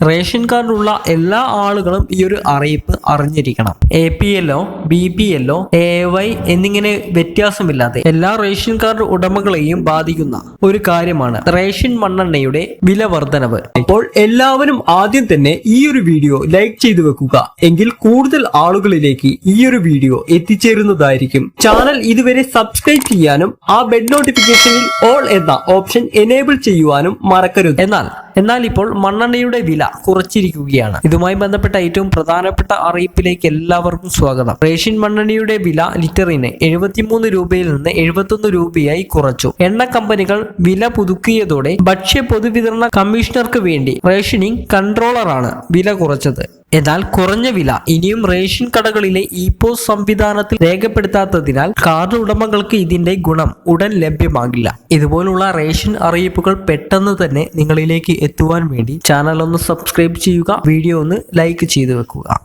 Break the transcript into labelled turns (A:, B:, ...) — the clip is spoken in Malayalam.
A: റേഷൻ കാർഡുള്ള എല്ലാ ആളുകളും ഈ ഒരു അറിയിപ്പ് അറിഞ്ഞിരിക്കണം. എ പി എല്ലോ ബി പി എല്ലോ എ വൈ എന്നിങ്ങനെ വ്യത്യാസമില്ലാതെ എല്ലാ റേഷൻ കാർഡ് ഉടമകളെയും ബാധിക്കുന്ന ഒരു കാര്യമാണ് റേഷൻ മണ്ണെണ്ണയുടെ വില വർധനവ് അപ്പോൾ എല്ലാവരും ആദ്യം തന്നെ ഈ ഒരു വീഡിയോ ലൈക്ക് ചെയ്തു വെക്കുക. എങ്കിൽ കൂടുതൽ ആളുകളിലേക്ക് ഈ ഒരു വീഡിയോ എത്തിച്ചേരുന്നതായിരിക്കും. ചാനൽ ഇതുവരെ സബ്സ്ക്രൈബ് ചെയ്യാനും ആ ബെഡ് നോട്ടിഫിക്കേഷനിൽ ഓൾ എന്ന ഓപ്ഷൻ എനേബിൾ ചെയ്യുവാനും മറക്കരുത്. എന്നാൽ എന്നാൽ ഇപ്പോൾ മണ്ണെണ്ണയുടെ വില കുറച്ചിരിക്കുകയാണ്. ഇതുമായി ബന്ധപ്പെട്ട ഏറ്റവും പ്രധാനപ്പെട്ട അറിയിപ്പിലേക്ക് എല്ലാവർക്കും സ്വാഗതം. റേഷ്യൻ മണ്ണെണ്ണയുടെ വില ലിറ്ററിന് എഴുപത്തിമൂന്ന് രൂപയിൽ നിന്ന് എഴുപത്തൊന്ന് രൂപയായി കുറച്ചു. എണ്ണ കമ്പനികൾ വില പുതുക്കിയതോടെ ഭക്ഷ്യ പൊതുവിതരണ കമ്മീഷണർക്ക് വേണ്ടി റേഷനിങ് കൺട്രോളറാണ് വില കുറച്ചത്. എന്നാൽ കുറഞ്ഞ വില ഇനിയും റേഷൻ കടകളിലെ ഇ പോസ് സംവിധാനത്തിൽ രേഖപ്പെടുത്താത്തതിനാൽ കാർഡ് ഉടമകൾക്ക് ഇതിന്റെ ഗുണം ഉടൻ ലഭ്യമാകില്ല. ഇതുപോലുള്ള റേഷൻ അറിയിപ്പുകൾ പെട്ടെന്ന് തന്നെ നിങ്ങളിലേക്ക് എത്തുവാൻ വേണ്ടി ചാനൽ ഒന്ന് സബ്സ്ക്രൈബ് ചെയ്യുക വീഡിയോ ഒന്ന് ലൈക്ക് ചെയ്തു വെക്കുക.